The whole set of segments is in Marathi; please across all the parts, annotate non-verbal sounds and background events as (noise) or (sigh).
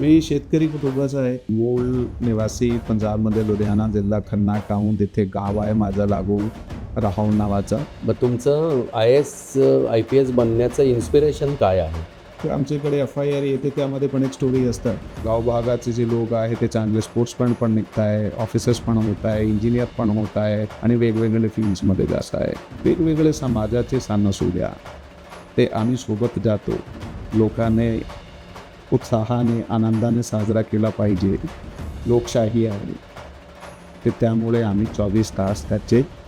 मी शेतकरी कुटुंबाचा आहे. मूळ निवासी पंजाबमध्ये लुधियाना जिल्हा खन्ना टाऊन तिथे गाव आहे माझं लागू राहून नावाचं. मग तुमचं I S I P S बनण्याचं इन्स्पिरेशन काय आहे? तर आमच्याकडे एफ आय आर येते त्यामध्ये पण एक स्टोरी असतात गाव भागाचे जे लोक आहे ते चांगले स्पोर्ट्समॅन पण निघत आहे ऑफिसर्स पण होत आहे इंजिनियर पण होत आहे आणि वेगवेगळे फील्ड्समध्ये जात आहे. वेगवेगळे समाजाचे सण असू द्या ते आम्ही सोबत जातो. लोकांनी उत्साहाने आनंदाने साजरा केला पाहिजे. लोकशाही आहे. ते त्यामुळे आम्ही चोवीस तास त्याचे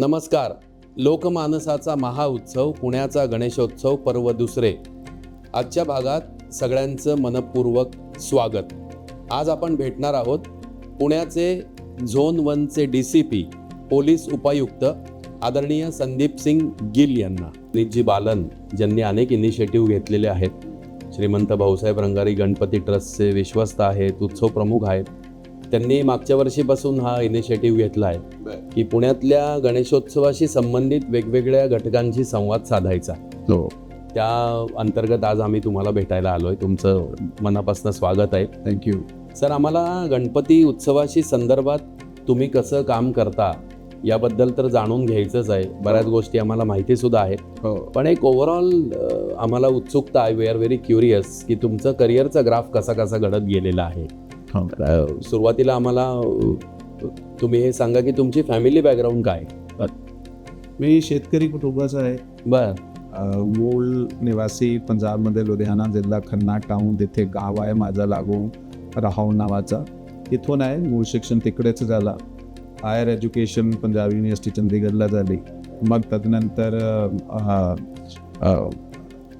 नमस्कार. लोकमानसाचा महाउत्सव पुण्याचा गणेशोत्सव पर्व दुसरे. आजच्या भागात सगळ्यांचं मनपूर्वक स्वागत. आज आपण भेटणार आहोत पुण्याचे झोन वनचे डी सी पी पोलीस उपायुक्त आदरणीय संदीप सिंग गिल यांना. निजी बालन ज्यांनी अनेक इनिशिएटिव्ह घेतलेले आहेत. श्रीमंत भाऊसाहेब रंगारी गणपती ट्रस्टचे विश्वस्त आहेत उत्सव प्रमुख आहेत. त्यांनी मागच्या वर्षीपासून हा इनिशिएटिव्ह घेतला आहे की पुण्यातल्या गणेशोत्सवाशी संबंधित वेगवेगळ्या घटकांशी संवाद साधायचा. हो. त्या अंतर्गत आज आम्ही तुम्हाला भेटायला आलोय. तुमचं मनापासून स्वागत आहे. थँक्यू सर आम्हाला गणपती उत्सवाशी संदर्भात तुम्ही कसं काम करता याबद्दल तर जाणून घ्यायचंच आहे. बऱ्याच गोष्टी आम्हाला माहिती सुद्धा आहेत. हो. पण एक ओव्हरऑल आम्हाला उत्सुकता आहे वी आर व्हेरी क्युरियस की तुमचं करिअरचा ग्राफ कसा कसा घडत गेलेला आहे? हो सुरुवातीला आम्हाला तुम्ही हे सांगा की तुमची फॅमिली बॅकग्राऊंड काय? मी शेतकरी कुटुंबाचा आहे. बर. मूळ निवासी पंजाबमध्ये लुधियाना जिल्हा खन्ना टाऊन तिथे गाव आहे माझं लागू राहून नावाचा. तिथून आहे मूळ शिक्षण तिकडेच झालं. हायर एज्युकेशन पंजाब युनिव्हर्सिटी चंदीगडला झाली. मग तदनंतर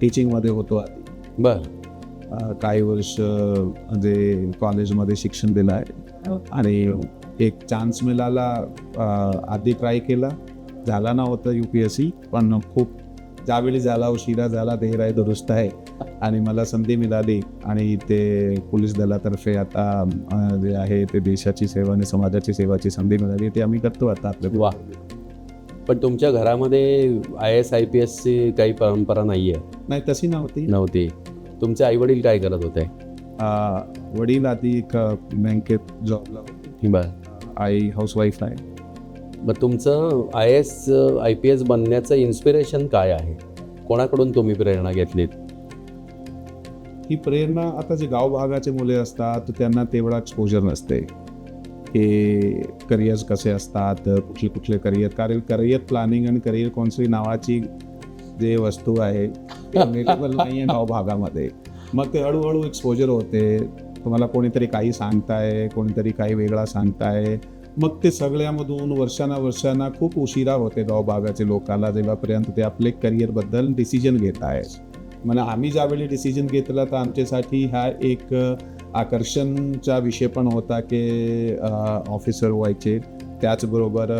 टीचिंगमध्ये होतो आधी. बर. काही वर्ष म्हणजे कॉलेजमध्ये शिक्षण दिलं आहे. आणि एक चान्स मिळाला आधी ट्राय केला. झाला नव्हता यू पी एस सी पण खूप ज्यावेळी झाला उशिरा झाला देर आहे दुरुस्त आहे. आणि मला संधी मिळाली आणि ते पोलीस दलातर्फे आता जे आहे ते देशाची सेवा आणि समाजाची सेवाची संधी मिळाली. ते आम्ही करतो आता आपल्या वा. पण तुमच्या घरामध्ये आय एस आय पी एसची काही परंपरा नाही आहे नाही तशी नव्हती. नव्हती. तुमचे आई वडील काय करत होते? वडील आधी एक बँकेत जॉबला होते. बर. आई हाऊसवाईफ आहे. मग तुमचं I S I P S बनण्याचं इन्स्पिरेशन काय आहे? कोणाकडून तुम्ही प्रेरणा घेतलीत? ही प्रेरणा आता जे गाव भागाचे मुले असतात तर त्यांना तेवढा एक्सपोजर नसते. की करिअर्स कसे असतात कुठले कुठले करिअर कारण करिअर प्लॅनिंग आणि करिअर काउन्सिलिंग नावाची जे वस्तू आहे अवेलेबल नाही आहे गाव भागामध्ये. मग ते हळूहळू एक्सपोजर होते. तुम्हाला कोणीतरी काही सांगताय कोणीतरी काही वेगळा सांगताय. मग ते सगळ्यामधून वर्षांना वर्षांना खूप उशिरा होते गाव भागाचे लोकांना जेव्हापर्यंत ते आपले करिअरबद्दल डिसिजन घेत आहेत. म्हणजे आम्ही ज्यावेळी डिसिजन घेतला तर आमच्यासाठी हा एक आकर्षणचा विषय पण होता की ऑफिसर व्हायचे. त्याचबरोबर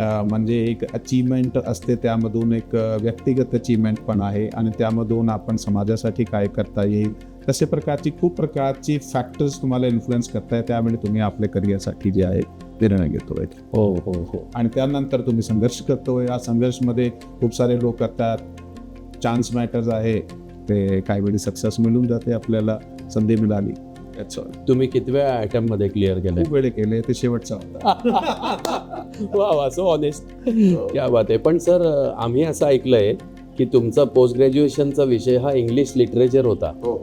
म्हणजे एक अचीवमेंट असते त्यामधून एक व्यक्तिगत अचीवमेंट पण आहे आणि त्यामधून आपण समाजासाठी काय करता येईल? तसे प्रकारची खूप प्रकारची फॅक्टर्स तुम्हाला इन्फ्लुएन्स करताय त्यावेळी तुम्ही आपल्या करिअरसाठी जे आहे निर्णय घेतोय. हो हो हो. आणि त्यानंतर तुम्ही संघर्ष करतोय. या संघर्षमध्ये खूप सारे लोक करतात. चान्स मॅटर्स आहे. ते काही वेळी सक्सेस मिळून जाते आपल्याला. संधी मिळाली. तुम्ही कितव्या अटेम्प्टमध्ये क्लिअर खूप वेळे केले. ते शेवटचा होता. (laughs) (laughs) वा वा सो ऑनेस्ट क्या बात आहे. पण सर आम्ही असं ऐकलंय की तुमचा पोस्ट ग्रॅज्युएशनचा विषय हा इंग्लिश लिटरेचर होता. हो.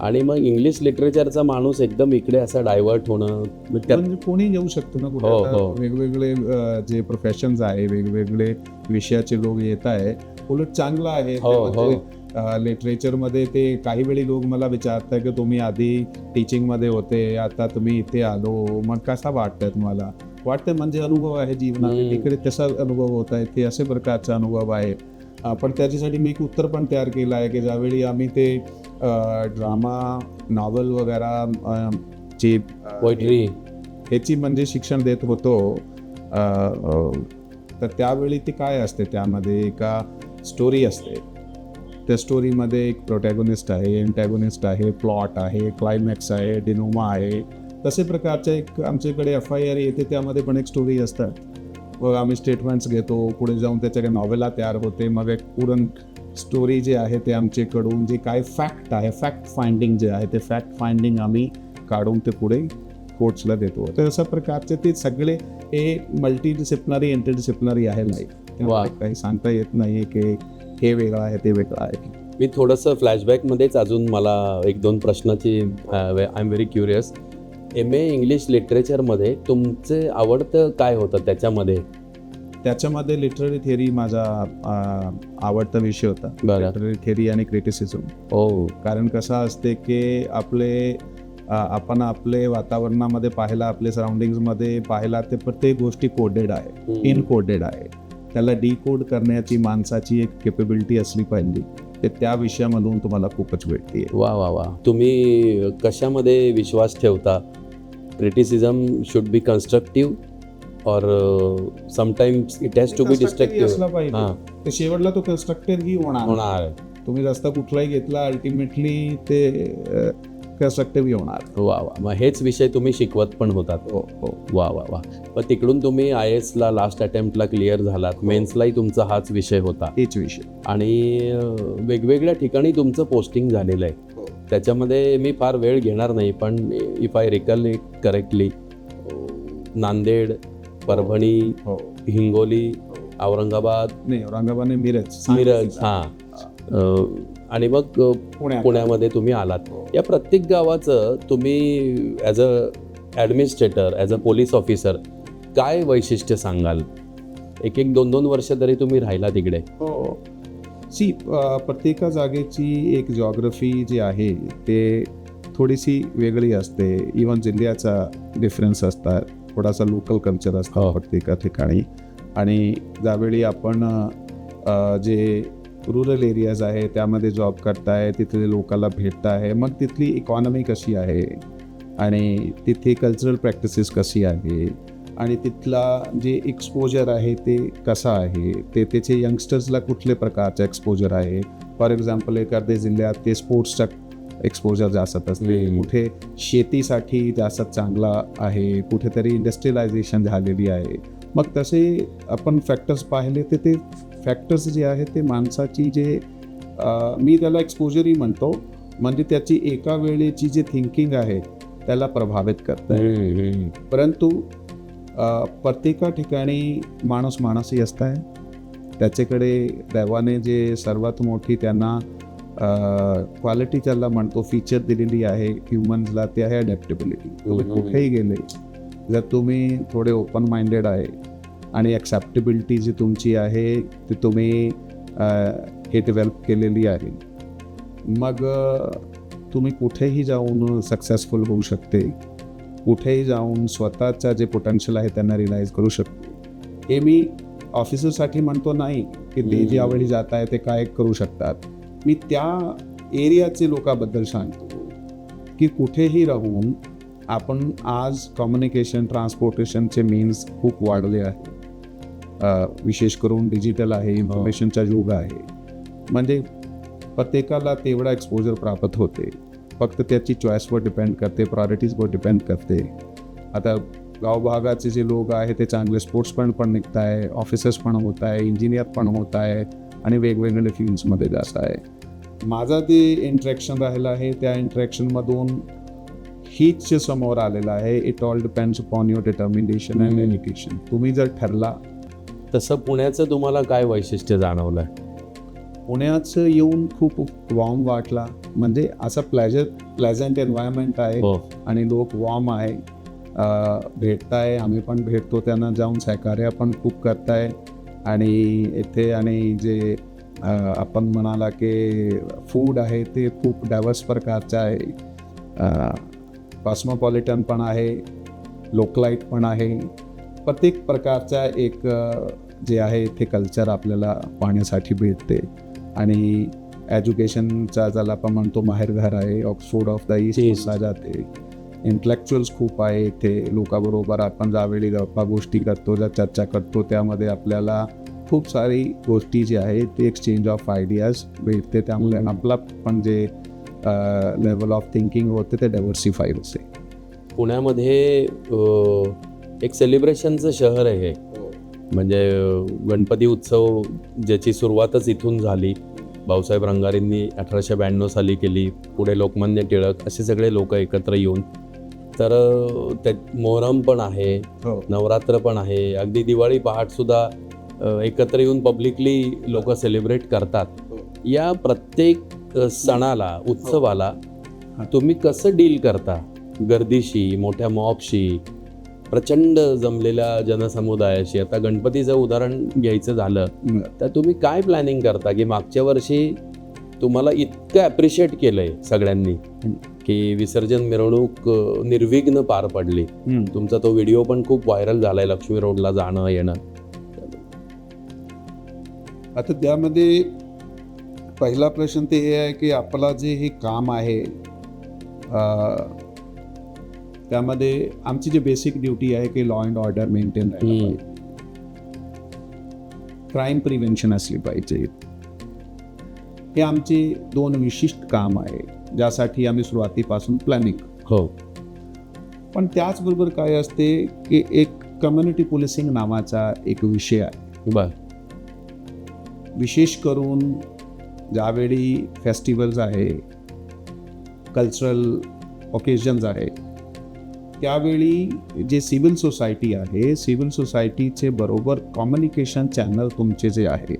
आणि मग इंग्लिश लिटरेचरचा माणूस एकदम इकडे असा डायव्हर्ट होणं त्यात म्हणजे कोणी येऊ शकतो ना कुठे? हो, आता हो. वेगवेगळे अ, जे प्रोफेशन्स आहे वेगवेगळे विषयाचे लोक येत आहे उलट चांगलं आहे. हो, हो. लिटरेचरमध्ये ते काही वेळी लोक मला विचारतात की तुम्ही आधी टीचिंगमध्ये होते आता तुम्ही इथे आलो. मग कसा वाटतंय तुम्हाला वाटतं म्हणजे अनुभव आहे जीवनात. तिकडे तसा अनुभव होत आहे ते असे प्रकारचा अनुभव आहे. पण त्याच्यासाठी मी एक उत्तर पण तयार केलं आहे की ज्यावेळी आम्ही ते ड्रामा नॉवल वगैरे जे पोएट्री. ह्याची म्हणजे शिक्षण देत होतो तर त्यावेळी ती काय असते त्यामध्ये? एका स्टोरी असते. त्या स्टोरीमध्ये एक प्रोटॅगोनिस्ट आहे एंटॅगोनिस्ट आहे प्लॉट आहे क्लायमॅक्स आहे डिनोमा आहे. तसे प्रकारचे एक आमच्याकडे एफ आय आर येते त्यामध्ये पण एक स्टोरी असतात. व आम्ही स्टेटमेंट्स घेतो पुढे जाऊन त्याच्याकडे नॉवेला तयार होते. मग एक पूर्ण स्टोरी जे आहे ते आमच्याकडून जे काय फॅक्ट आहे फॅक्ट फाइंडिंग जे आहे ते फॅक्ट फाइंडिंग आम्ही काढून ते पुढे कोर्ट्सला देतो. तर अशा प्रकारचे ते सगळे हे मल्टी डिसिप्लिनरी इंटरडिसिप्लिनरी आहे लाईफ काही सांगता येत नाही की हे वेगळं आहे ते वेगळं आहे. मी थोडंसं फ्लॅशबॅकमध्येच अजून मला एक दोन प्रश्नाची I M very curious M A English लिटरेचरमध्ये तुमचे आवडतं काय होतं त्याच्यामध्ये? त्याच्यामध्ये लिटररी थिअरी माझा आवडता विषय होता. बरं. लिटररी थिअरी आणि क्रिटिसिझम ओ कारण कसं असते की आपले आपण आपले वातावरणामध्ये पाहिला आपले सराउंडिंग्समध्ये पाहिला ते प्रत्येक गोष्टी कोडेड आहे. इन कोडेड आहे. त्याला डिकोड करण्याची माणसाची एक केपेबिलिटी असली पाहिजे. ते त्या विषयामधून तुम्हाला खूपच भेटते. वा वा वा. तुम्ही कशामध्ये विश्वास ठेवता? क्रिटिसिझम शुड बी कन्स्ट्रक्टिव्ह और sometimes it has to be destructive असला पाहिजे. हां. ते शेवटला तो कन्स्ट्रक्टर ही होणार. होणार. तुम्ही रस्ता कुठलाही घेतला अल्टिमेटली ते कन्स्ट्रक्टिव्ह होणार. वा वा. मग हेच विषय तुम्ही शिकवत पण होतात. हो हो. वा वा वा. मग तिकडून तुम्ही आय एसला लास्ट अटेम्प्टला क्लिअर झालात. मेन्सलाही तुमचा हाच विषय होता. हेच विषय. आणि अं, वेगवेगळ्या ठिकाणी तुमचं पोस्टिंग झालेलं आहे. हो. त्याच्यामध्ये मी फार वेळ घेणार नाही पण if I recall it correctly Nanded Parbhani हो. हिंगोली औरंगाबाद नाही औरंगाबाद मिरज. मिरज हां. आणि मग पुण्यामध्ये तुम्ही आलात. या प्रत्येक गावाचं तुम्ही as a administrator as a police officer काय वैशिष्ट्य सांगाल? एक एक दोन दोन वर्ष तरी तुम्ही राहिला तिकडे हो. सी प्रत्येक जागेची एक जॉग्रफी जी आहे ते थोडीशी वेगळी असते. इवन जिल्ह्याचा डिफरन्स असतात. थोडासा लोकल कल्चर असतो हो. प्रत्येक ठिकाणी. आणि ज्यावेळी आपण जे रुरल एरियाज आहे त्यामध्ये जॉब करताय तिथले लोकांना भेटताय मग तिथली इकॉनॉमी कशी आहे? आणि तिथे कल्चरल प्रॅक्टिसेस कशी आहे? आणि तिथला जे एक्सपोजर आहे ते कसं आहे? ते त्याचे यंगस्टर्सला कुठल्या प्रकारचं एक्सपोजर आहे? फॉर एक्झाम्पल एखाद्या जिल्ह्यात ते स्पोर्ट्सचा एक्सपोजर जास्त असते. कुठे शेतीसाठी जास्त चांगला आहे? कुठेतरी इंडस्ट्रियलायझेशन झालेली आहे. मग तसे आपण फॅक्टर्स पाहिले तर ते फॅक्टर्स जे आहे ते माणसाची जे मी त्याला एक्सपोजरही म्हणतो. म्हणजे त्याची एका वेळेची जे थिंकिंग आहे त्याला प्रभावित करतं. परंतु प्रत्येक ठिकाणी माणूस माणसही असत आहे त्याच्याकडे देवाने जे सर्वात मोठी त्यांना क्वालिटी त्याला म्हणतो फीचर दिलेली आहे ह्युमन्सला ते आहे अडॅप्टेबिलिटी तुम्ही हम्म. कुठेही गेले जर तुम्ही थोडे ओपन माइंडेड आहे आणि ॲक्सेप्टेबिलिटी जी तुमची आहे ती तुम्ही हे डेव्हलप केलेली आहे. मग तुम्ही कुठेही जाऊन सक्सेसफुल होऊ शकते. कुठेही जाऊन स्वतःचा जे पोटेन्शियल आहे त्यांना रिलाईज करू शकतो. हे मी ऑफिसरसाठी म्हणतो नाही की ते. ज्यावेळी जात आहे ते काय करू शकतात. मी त्या एरियाचे लोकांबद्दल सांगतो की कुठेही राहून आपण आज कम्युनिकेशन ट्रान्सपोर्टेशनचे मीन्स खूप वाढले आहे. विशेष करून डिजिटल आहे इन्फॉर्मेशनचा युग आहे. म्हणजे प्रत्येकाला तेवढा एक्सपोजर प्राप्त होते. फक्त त्याची चॉईसवर डिपेंड करते प्रायोरिटीजवर डिपेंड करते. आता गावभागाचे जे लोक आहे ते चांगले स्पोर्ट्स पण पण निघत आहे ऑफिसर्स पण होत आहे इंजिनियर पण होत आहे आणि वेगवेगळे फील्ड्समध्ये जास्त आहे. माझा जे इंटरॅक्शन राहिलं आहे त्या इंटरॅक्शनमधून हीच समोर आलेलं आहे. It all depends upon your determination and. Education तुम्ही जर ठरला तसं पुण्याचं तुम्हाला काय वैशिष्ट्य जाणवलं पुण्यात येऊन खूप वॉर्म वाटला. म्हणजे असं प्लेजर प्लेझंट एन्व्हायरमेंट आहे हो. आणि लोक वॉर्म आहे. भेटताय आम्ही पण भेटतो त्यांना जाऊन सहकार्य पण खूप करताय. आणि इथे आणि जे आपण म्हणाला की फूड आहे ते खूप डायव्हर्स प्रकारचं आहे. कॉस्मोपॉलिटन पण आहे लोकलाईट पण आहे. प्रत्येक प्रकारचा एक जे आहे ते कल्चर आपल्याला पाहण्यासाठी भेटते. आणि एज्युकेशनचा ज्याला आपण म्हणतो माहेरघर आहे ऑक्सफोर्ड ऑफ द. ईस्टला जाते. इंटलेक्च्युअल्स खूप आहे इथे लोकांबरोबर आपण ज्यावेळी गप्पा गोष्टी करतो ज्या चर्चा करतो त्यामध्ये आपल्याला खूप सारी गोष्टी जी आहे ते एक्सचेंज ऑफ आयडियाज भेटते. त्यामुळे. आपला पण जे लेवल ऑफ थिंकिंग होते ते डायव्हर्सिफाय होते. पुण्यामध्ये एक सेलिब्रेशनचं शहर आहे हे. म्हणजे गणपती उत्सव ज्याची सुरुवातच इथून झाली. भाऊसाहेब रंगारींनी अठराशे ब्याण्णव साली केली पुढे लोकमान्य टिळक असे सगळे लोक एकत्र येऊन. तर त्या मोहरम पण आहे हो. नवरात्र पण आहे अगदी दिवाळी पहाटसुद्धा एकत्र येऊन पब्लिकली लोक सेलिब्रेट करतात. या प्रत्येक सणाला उत्सवाला तुम्ही कसं डील करता? गर्दीशी मोठ्या मॉबशी प्रचंड जमलेल्या जनसमुदायाशी. आता गणपतीचं उदाहरण घ्यायचं झालं तर तुम्ही काय प्लॅनिंग करता की मागच्या वर्षी तुम्हाला इतकं ॲप्रिशिएट केलंय सगळ्यांनी की विसर्जन मिरवणूक निर्विघ्न पार पडली. तुमचा तो व्हिडिओ पण खूप व्हायरल झालाय लक्ष्मी रोडला जाणं येणं. आता त्यामध्ये पहिला प्रश्न ते हे आहे की आपला जे हे काम आहे त्यामध्ये आमची जी बेसिक ड्युटी आहे की law and order maintain crime prevention असली पाहिजे. हे आमचे दोन विशिष्ट काम आहे ज्यासाठी आम्ही सुरुवातीपासून प्लॅनिंग हो. पण त्याचबरोबर काय असते की एक कम्युनिटी पोलिसिंग नावाचा एक विषय आहे. बर. विशेष करून ज्यावेळी फेस्टिवल्स आहे कल्चरल ओकेजन्स आहे त्यावेळी जे सिव्हिल सोसायटी आहे सिव्हिल सोसायटीचे बरोबर कम्युनिकेशन चॅनल तुमचे जे आहे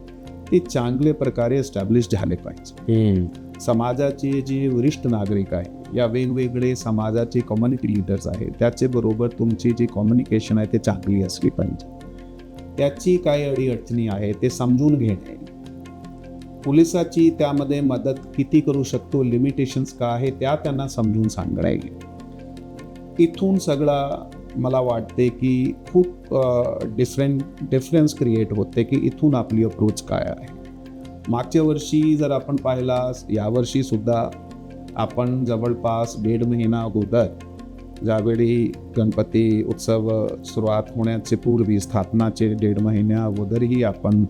ते चांगले प्रकारे एस्टॅब्लिश झाले पाहिजे. समाजाचे जे वरिष्ठ नागरिक आहे या वेगवेगळे समाजाचे कम्युनिटी लिडर्स आहेत त्याचे बरोबर तुमची जी कम्युनिकेशन आहे ते चांगली असली पाहिजे. त्याची काय अडीअडचणी आहे ते समजून घेणे. पोलिसाची त्यामध्ये मदत किती करू शकतो लिमिटेशन्स का आहे त्या त्यांना समजून सांगणे. इथून सगळा मला वाटते की खूप डिफरंट डिफरन्स क्रिएट होते की इथून आपली अप्रोच काय आहे. मागच्या वर्षी जर आपण पाहिलास यावर्षीसुद्धा आपण जवळपास दीड महिना अगोदर ज्यावेळी गणपती उत्सव सुरुवात होण्याचे पूर्वी स्थापनाचे दीड महिन्या अगोदरही आपण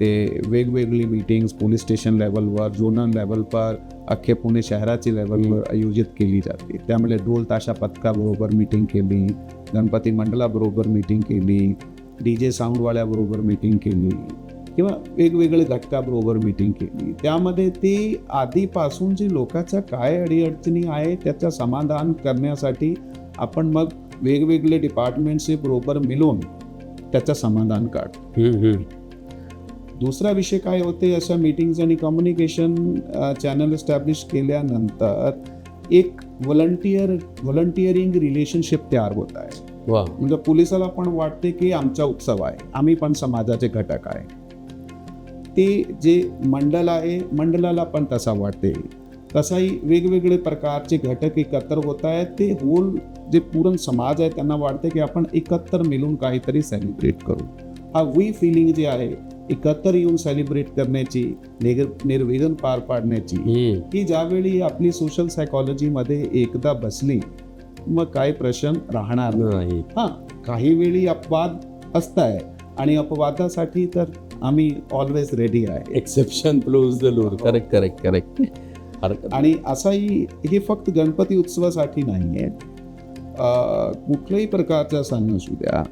ते वेगवेगळी मीटिंग्स पोलीस स्टेशन लेवलवर झोनल लेवलवर अख्खे पुणे शहराची लेवलवर आयोजित केली जाते. त्यामुळे ढोल ताशा पथकाबरोबर मीटिंग केली गणपती मंडळाबरोबर मीटिंग केली डी जे साऊंडवाल्याबरोबर मीटिंग केली किंवा वेगवेगळे घटकाबरोबर मीटिंग केली. त्यामध्ये ते आधीपासून जी लोकांच्या काय अडीअडचणी आहे त्याचं समाधान करण्यासाठी आपण मग वेगवेगळे डिपार्टमेंटचे बरोबर मिळून त्याचं समाधान काढतो दुसरा विषय काय होते अशा मीटिंग्स आणि कम्युनिकेशन चॅनल एस्टॅब्लिश केल्यानंतर एक व्हॉलंटियर व्हॉलंटिअरिंग रिलेशनशिप तयार होत आहे. म्हणजे पोलिसाला पण वाटते की आमचा उत्सव आहे आम्ही पण समाजाचे घटक आहे. ते जे मंडळ आहे मंडळाला पण तसा वाटते. तसाही वेगवेगळे प्रकारचे घटक एकत्र होत आहेत ते होल जे पूर्ण समाज आहे त्यांना वाटते की आपण एकत्र मिळून काहीतरी सेलिब्रेट करू. हा वी फिलिंग जे आहे एकत्र येऊन सेलिब्रेट करण्याची निर निर्विघ्न पार पाडण्याची. ही ज्यावेळी आपली सोशल सायकॉलॉजीमध्ये एकदा बसली मग काही प्रश्न राहणार नाही. हां काही वेळी अपवाद असताय आणि अपवादासाठी तर आम्ही ऑलवेज रेडी आहे. Exception close the lure correct correct correct आणि असाही हे फक्त गणपती उत्सवासाठी नाही आहे. कुठल्याही प्रकारचा सण असू द्या.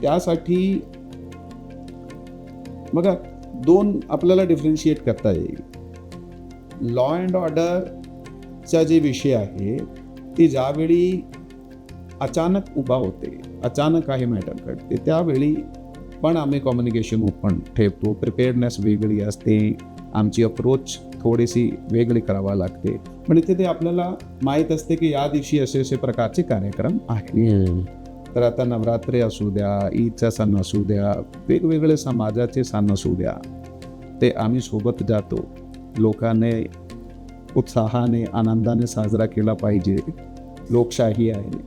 त्यासाठी बघा दोन आपल्याला डिफरन्शिएट करता येईल. लॉ अँड ऑर्डरचा जे विषय आहे ती ज्यावेळी अचानक उभा होते अचानक काही मॅटर घडते त्यावेळी पण आम्ही कम्युनिकेशन ओपन ठेवतो प्रिपेअरनेस वेगळी असते आमची अप्रोच थोडीशी वेगळी करावा लागते. म्हणजे तिथे आपल्याला माहीत असते की या दिवशी असे असे प्रकारचे कार्यक्रम आहेत. तर आता नवरात्री असू द्या ईदचा सण असू द्या वेगवेगळे समाजाचे सण असू द्या ते आम्ही सोबत जातो. लोकांनी उत्साहाने आनंदाने साजरा केला पाहिजे. लोकशाही आहे.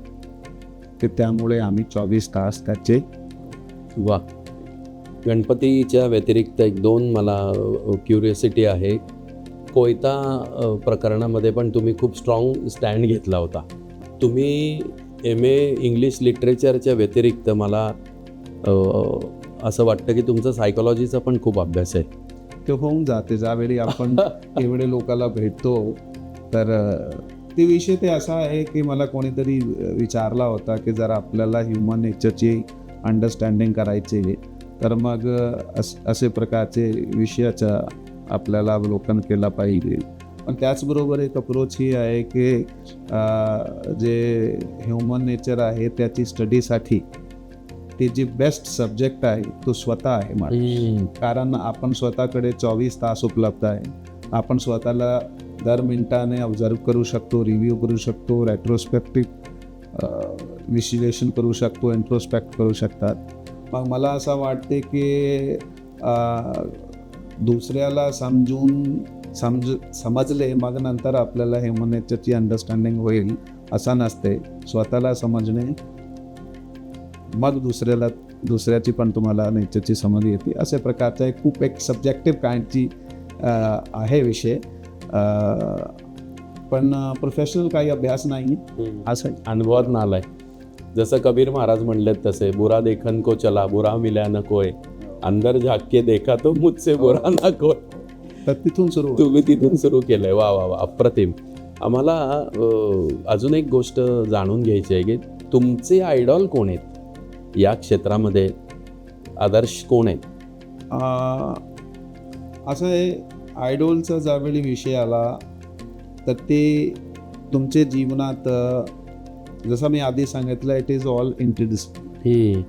ते त्यामुळे आम्ही चोवीस तास त्याचे वा. गणपतीच्या व्यतिरिक्त एक दोन मला क्युरियोसिटी आहे. कोयता प्रकरणामध्ये पण तुम्ही खूप स्ट्रॉंग स्टँड घेतला होता. तुम्ही एम ए इंग्लिश लिटरेचरच्या व्यतिरिक्त मला असं वाटतं की तुमचा सायकोलॉजीचा पण खूप अभ्यास आहे. ते होऊन जाते. ज्यावेळी आपण (laughs) एवढे लोकांना भेटतो तर ते विषय ते असा आहे की मला कोणीतरी विचारला होता की जर आपल्याला ह्युमन नेचरची अंडरस्टँडिंग करायची तर मग असे प्रकारचे विषयाचा आपल्याला अवलोकन केला पाहिजे. पण त्याचबरोबर एक अप्रोच ही आहे की जे ह्युमन नेचर आहे त्याची स्टडीसाठी ते जे बेस्ट सब्जेक्ट आहे तो स्वतः आहे माझा कारण आपण स्वतःकडे चोवीस तास उपलब्ध आहे. आपण स्वतःला दर मिनिटाने ऑब्झर्व करू शकतो रिव्ह्यू करू शकतो रॅट्रोस्पेक्टिव्ह विश्लेषण करू शकतो इंट्रोस्पेक्ट करू शकतात. मग मला असं वाटते की दुसऱ्याला समजून समज समजले मग नंतर आपल्याला ह्युमन नेचरची अंडरस्टँडिंग होईल असं नसते. स्वतःला समजणे मग दुसऱ्याला दुसऱ्याची पण तुम्हाला नेचरची समज येते. अशा प्रकारचा एक खूप एक सब्जेक्टिव्ह काइंडची आहे विषय. पण प्रोफेशनल काही अभ्यास नाही. असं. अनुभवात नालाय. जसं कबीर महाराज म्हणलेत तसे बुरा देखन को चला बुरा मिल्या न कोय. अंदर झाके देखा तो मुझसे बुरा ना कोय. तर तिथून सुरू. तुम्ही तिथून सुरू केलंय. वा वा वा. अप्रतिम. आम्हाला अजून एक गोष्ट जाणून घ्यायची आहे की तुमचे आयडॉल कोण आहेत? या क्षेत्रामध्ये आदर्श कोण आहेत? असं आहे आयडॉलचा ज्यावेळी विषय आला तर ते तुमच्या जीवनात जसं मी आधी सांगितलं इट इज ऑल इंटरडिसिप्लिन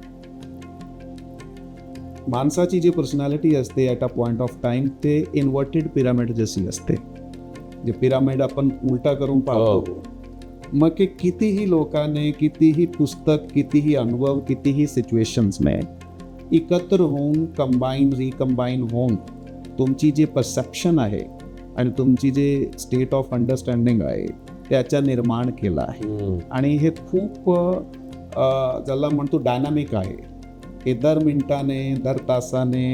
माणसाची जी पर्सनॅलिटी असते at a point of time ते इन्व्हर्टेड पिरामिड जशी असते. जे पिरामिड आपण उलटा करून पाहतो. मग ते कितीही लोकांनी कितीही पुस्तक कितीही अनुभव कितीही सिच्युएशन्सने एकत्र होऊन कंबाईन रिकंबाईन होऊन तुमची जे परसेप्शन आहे आणि तुमची जे स्टेट ऑफ अंडरस्टँडिंग आहे त्याचा निर्माण केला आहे. आणि हे खूप ज्याला म्हणतो डायनामिक आहे. हे दर मिनिटाने दर तासाने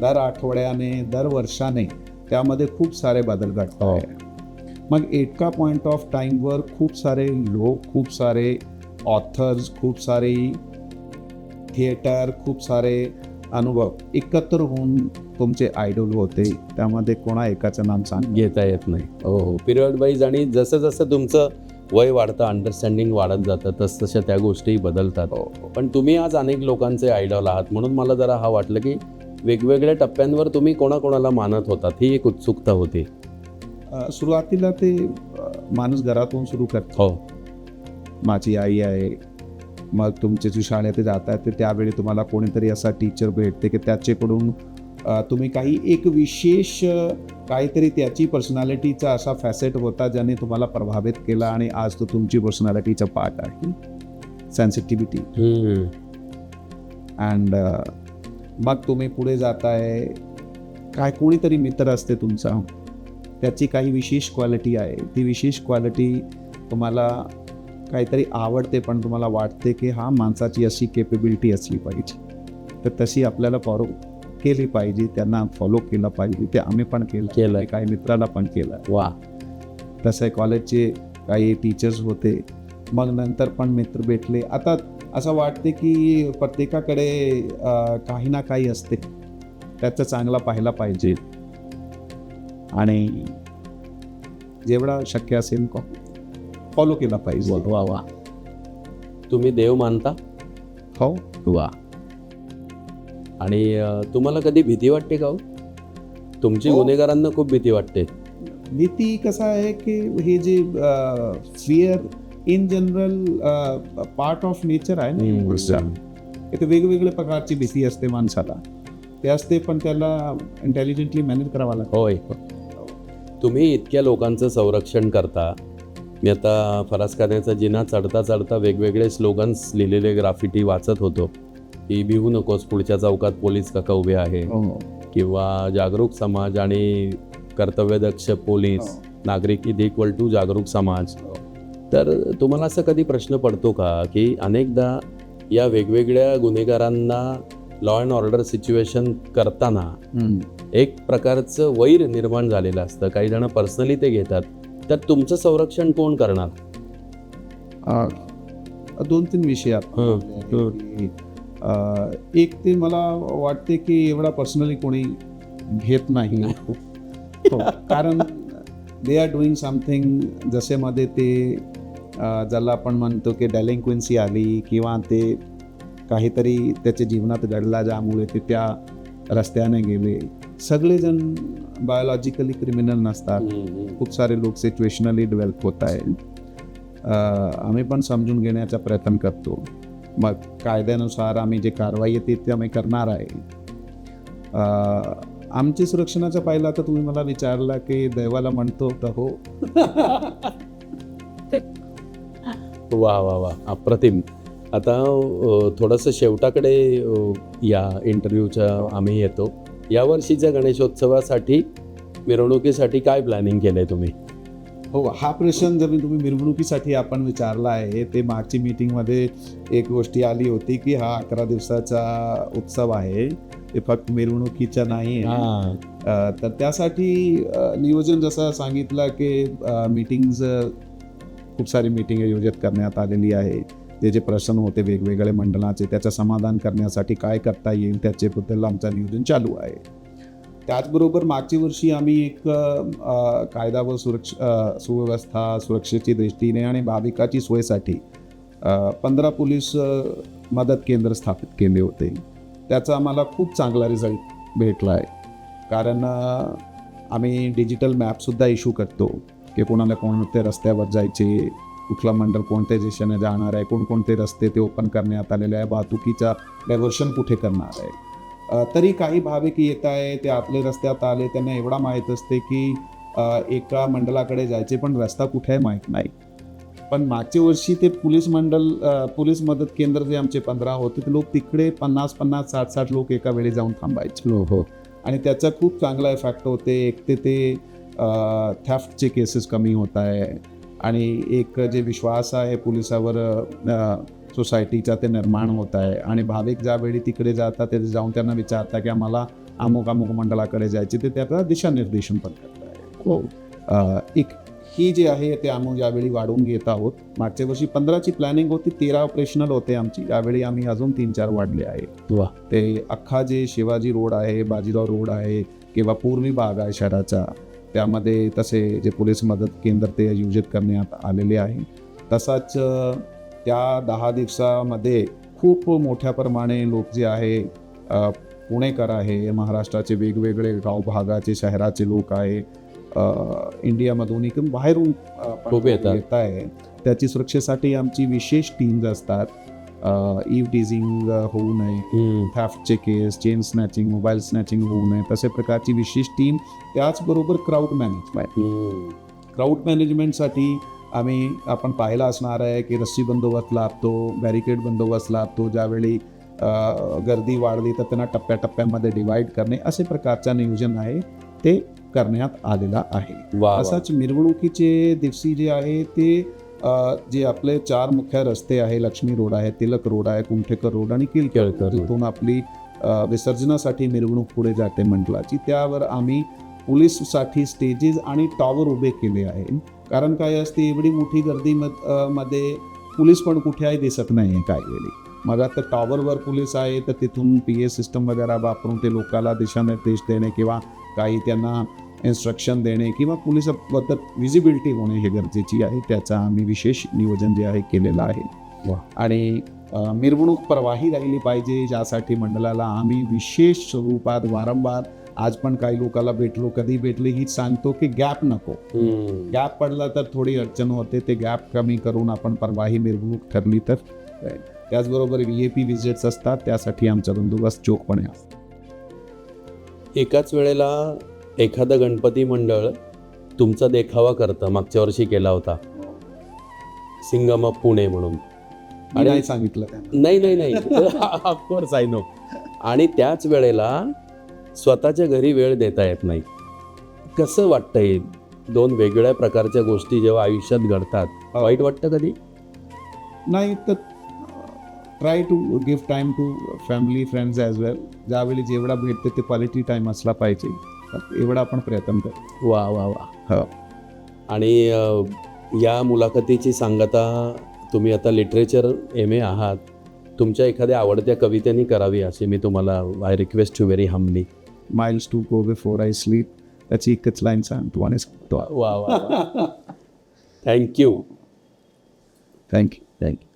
दर आठवड्याने दर वर्षाने त्यामध्ये खूप सारे बदल घडत हो. आहे मग एका पॉईंट ऑफ टाईमवर खूप सारे लोक खूप सारे ऑथर्स खूप सारे थिएटर खूप सारे अनुभव एकत्र होऊन तुमचे आयडॉल होते. त्यामध्ये कोणा एकाचं नाम सांग. घेता येत नाही. हो हो. पिरियड वाईज आणि जसं जसं तुमचं वय वाढतं अंडरस्टँडिंग वाढत जातं तस तशा त्या गोष्टी बदलतात. पण तुम्ही आज अनेक लोकांचे आयडॉल आहात म्हणून मला जरा हा वाटलं की वेगवेगळ्या टप्प्यांवर तुम्ही कोणाकोणाला मानत होतात ही एक उत्सुकता होती. सुरुवातीला ते माणूस घरातून सुरू करतो हो. माझी आई आहे मग तुमचे जे शाळेत जात आहेत ते त्यावेळी तुम्हाला कोणीतरी असा टीचर भेटते की त्याच्याकडून तुम्ही काही एक विशेष काहीतरी त्याची पर्सनॅलिटीचा असा फॅसेट होता ज्याने तुम्हाला प्रभावित केला आणि आज तो तुमची पर्सनॅलिटीचा पार्ट आहे. सेन्सिटिव्हिटी अँड मग तुम्ही पुढे जाताय. काय कोणीतरी मित्र असते तुमचा? त्याची काही विशेष क्वालिटी आहे. ती विशेष क्वालिटी तुम्हाला काहीतरी आवडते पण तुम्हाला वाटते की हा माणसाची अशी केपेबिलिटी असली पाहिजे. तर तशी आपल्याला फॉलो केली पाहिजे त्यांना फॉलो केलं पाहिजे ते आम्ही पण केलं. केलंय. काही मित्राला पण केलं. वा. तसं कॉलेजचे काही टीचर्स होते. मग नंतर पण मित्र भेटले. आता असं वाटते की प्रत्येकाकडे काही ना काही असते. त्याचं चांगला पाहायला पाहिजे. आणि जेवढा शक्य असेल फॉलो केला पाहिजे. वा वा. तुम्ही देव मानता? हो. वा. आणि तुम्हाला कधी भीती वाटते का हो? तुमची हो. गुन्हेगारांना खूप भीती वाटते. भीती कसं आहे की हे जे fear in general part of nature आहे ना. इथे वेगवेगळ्या प्रकारची भीती असते माणसाला. ते असते पण त्याला इंटेलिजंटली मॅनेज करावं लागतं. होय. तुम्ही इतक्या लोकांचं संरक्षण करता. मी आता फरासखान्याचा जिना चढता चढता वेगवेगळे स्लोगन्स लिहिलेले ग्राफिटी वाचत होतो. की भिवू नकोस पुढच्या चौकात पोलीस काका उभे आहे. हो किंवा जागरूक समाज आणि कर्तव्यदक्ष पोलीस हो. नागरिक इज इक्वल टू जागरूक समाज. तर तुम्हाला असं कधी प्रश्न पडतो का की अनेकदा या वेगवेगळ्या गुन्हेगारांना लॉ अँड ऑर्डर सिच्युएशन करताना. एक प्रकारचं वैर निर्माण झालेलं असतं. काही जण पर्सनली ते घेतात. तर तुमचं संरक्षण कोण करणार? दोन तीन विषय एक ते मला वाटते की एवढा पर्सनली कोणी घेत नाही. हो, कारण दे आर डुईंग समथिंग जसे मध्ये ते ज्याला आपण म्हणतो की डेलिंक्वेन्सी आली किंवा ते काहीतरी त्याच्या जीवनात घडला ज्यामुळे ते त्या रस्त्याने गेले. सगळेजण बायोलॉजिकली क्रिमिनल नसतात. खूप सारे लोक सिच्युएशनली डेव्हलप होत आहेत. आम्ही पण समजून घेण्याचा प्रयत्न करतो. मग कायद्यानुसार आम्ही जे कारवाई येते ते आम्ही करणार आहे. आमची सुरक्षणाचा पाहिला तर तुम्ही मला विचारला की दैवाला म्हणतो तर हो? वा वा वा. अप्रतिम. आता थोडंसं शेवटाकडे या इंटरव्ह्यूच्या आम्ही येतो. यावर्षीच्या गणेशोत्सवासाठी मिरवणुकीसाठी काय प्लॅनिंग केलंय तुम्ही? हो हा. प्रश्न जर तुम्ही मिरवणुकीसाठी आपण विचारला आहे ते मागची मीटिंगमध्ये एक गोष्टी आली होती की हा अकरा दिवसाचा उत्सव आहे. ते फक्त मिरवणुकीचा नाही तर त्यासाठी नियोजन जसं सांगितलं की मीटिंग्ज खूप सारी मिटिंग आयोजित करण्यात आलेली आहे. ते जे प्रश्न होते वेगवेगळे मंडळाचे त्याचं समाधान करण्यासाठी काय करता येईल त्याच्याबद्दल आमचं नियोजन चालू आहे. त्याचबरोबर मागच्या वर्षी आम्ही एक कायदा व सुरक्ष सुव्यवस्था सुरक्षेची दृष्टीने आणि भाविकाची सोयीसाठी पंधरा पोलीस मदत केंद्र स्थापित केले होते. त्याचा आम्हाला खूप चांगला रिझल्ट भेटला आहे. कारण आम्ही डिजिटल मॅपसुद्धा इशू करतो की कोणाला कोणत्या रस्त्यावर जायचे कुठला मंडळ कोणत्या दिशेने जाणार आहे कोणकोणते रस्ते ते ओपन करण्यात आलेले आहे वाहतुकीचा डायव्हर्शन कुठे करणार आहे. तरी काही भाविक येत आहे ते आपले रस्त्यात आले त्यांना एवढा माहीत असते की एका मंडळाकडे जायचे पण रस्ता कुठे आहे माहीत नाही. पण मागच्या वर्षी ते पोलीस मंडळ अ, पोलीस मदत केंद्र जे आमचे पंधरा होते ते लोक तिकडे पन्नास पन्नास साठ साठ लोक एका वेळी जाऊन थांबायचे. हो हो. आणि त्याचा खूप चांगला इफेक्ट होते. एक ते ते थॅफ्टचे केसेस कमी होत आहे. आणि एक जे विश्वास आहे पोलिसावर सोसायटीचा ते निर्माण होत आहे. आणि भाविक ज्यावेळी तिकडे जातात ते जाऊन त्यांना विचारता की आम्हाला अमुक अमुक मंडळाकडे जायचे ते त्याला दिशानिर्देशन पण करत आहे हो एक ही जी आहे ते आम्ही यावेळी वाढवून घेत आहोत मागच्या वर्षी पंधराची प्लॅनिंग होती तेरा ऑपरेशनल होते आमची. यावेळी आम्ही अजून तीन चार वाढले आहे. ते अख्खा जे शिवाजी रोड आहे बाजीराव रोड आहे किंवा पूर्वी भाग आहे शहराचा त्यामध्ये तसे जे पोलीस मदत केंद्र ते आयोजित करण्यात आलेले आहे. तसाच त्या दहा दिवसामध्ये खूप मोठ्या प्रमाणे लोक जे आहे पुणेकर आहे महाराष्ट्राचे वेगवेगळे गाव भागाचे शहराचे लोक आहे इंडियामधून इकडून बाहेरून. येत आहे त्याची सुरक्षेसाठी आमची विशेष टीम्स असतात. इव्ह टीझिंग होऊ नये. थॅफ्टचे case chain snatching mobile snatching होऊ नये तसे प्रकारची विशेष टीम त्याचबरोबर क्राऊड मॅनेजमेंट. क्राऊड मॅनेजमेंटसाठी आम्ही आपण पाहिला असणार आहे की रस्सी बंदोबस्त लाभतो बॅरिकेड बंदोबस्त लाभतो ज्यावेळी गर्दी वाढली तर त्यांना टप्प्याटप्प्यामध्ये डिवाईड करणे असे प्रकारचं नियोजन आहे ते करण्यात आलेला आहे. असाच मिरवणुकीचे दिवशी जे आहे ते जे आपले चार मुख्य रस्ते आहे लक्ष्मी रोड आहे तिलक रोड आहे कुंठेकर रोड आणि किलकर केळकर रोड रोड. जिथून आपली विसर्जनासाठी मिरवणूक पुढे जाते मंडळाची त्यावर आम्ही पोलीससाठी स्टेजेस आणि टॉवर उभे केले आहे. कारण काय असते एवढी मोठी गर्दी मध्ये पोलीस पण कुठेही दिसत नाही आहे काही वेळी. मग आता टॉवरवर पोलीस आहे तर तिथून पी ए सिस्टम वगैरे वापरून ते लोकांना दिशानिर्देश देणे किंवा काही त्यांना इन्स्ट्रक्शन देणे किंवा पोलिसाबद्दल विजिबिलिटी होणे हे गरजेची आहे त्याचा आम्ही विशेष नियोजन जे आहे केलेलं आहे. आणि मिरवणूक प्रवाही राहिली पाहिजे ज्यासाठी मंडळाला आम्ही विशेष स्वरूपात वारंवार आज पण काही लोकांना भेटलो कधी भेटले ही सांगतो की गॅप नको. गॅप पडला तर थोडी अडचण होते ते गॅप कमी करून आपण परवाही मिरवणूक ठरली तर त्याचबरोबर व्ही ए पी विजिट्स असतात त्यासाठी आमचा बंदोबस्त चोखपणे असतो एकाच वेळेला एखादं गणपती मंडळ तुमचा देखावा करतं मागच्या वर्षी केला होता. सिंगम ऑफ पुणे म्हणून. आणि- नाही सांगितलं नाही नाही नाही. ऑफकोर्स आय नो आणि त्याच वेळेला स्वतःच्या घरी वेळ देता येत नाही. कसं वाटतंय? दोन वेगळ्या प्रकारच्या गोष्टी जेव्हा आयुष्यात घडतात वाईट वाटतं कधी? नाही तर try to give time to family friends as well ज्यावेळी जेवढा भेटते ते क्वालिटी टाईम असला पाहिजे. एवढा आपण प्रयत्न करतो वा वा वा. हो. आणि या मुलाखतीची सांगता तुम्ही आता लिटरेचर एम ए आहात. तुमच्या एखाद्या आवडत्या कवितेनी करावी अशी मी तुम्हाला I request you very humbly miles to go before I sleep त्याची एकच लाईन सांगतो आणि सांगतो वा वा थँक्यू थँक्यू थँक्यू